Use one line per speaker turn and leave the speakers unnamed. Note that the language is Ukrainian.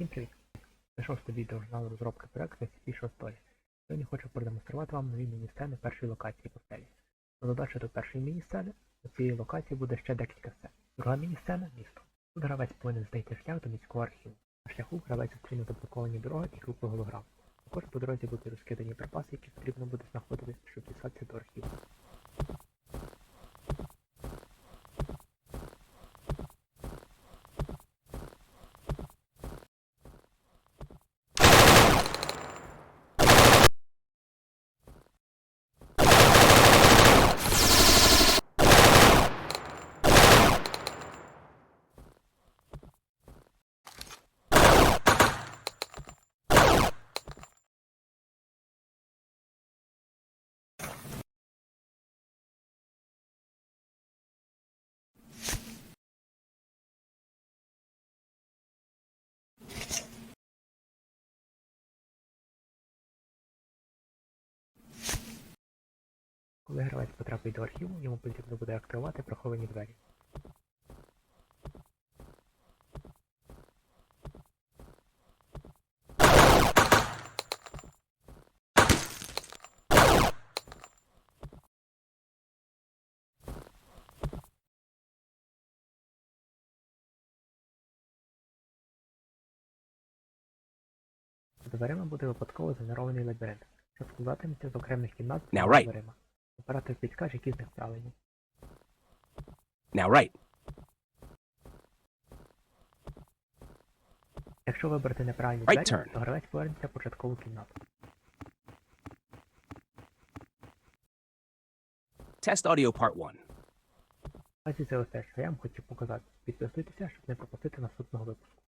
Всім привіт! Це шосте відео журналу розробки проекту SCP 6 Сьогодні хочу продемонструвати вам нові міні-сцени першої локації по стелі. На додачу до першої міні-сцени у цієї локації буде ще декілька сцен. Друга міні-сцена місто. Тут гравець повинен знайти шлях до міського архіву. На шляху гравець зустріне заблоковані дороги і групи голограм. Також по дорозі будуть розкидані припаси, які потрібно буде знаходити, щоб дістатися до архіву. Коли гравець потрапить до архіву, йому потрібно буде активувати приховані двері. За дверима буде випадково згенерований лабіринт, що складатиметься з окремих кімнат
Now right.
дверима. Оператор підкаже, які з них правильні.
Now right.
Якщо вибрати неправильні
Right
двері,
turn.
то гравець повернеться в початкову кімнату.
Test audio part 1.
Ось і це все, що я вам хотів показати. Підписуйтеся, щоб не пропустити наступного випуску.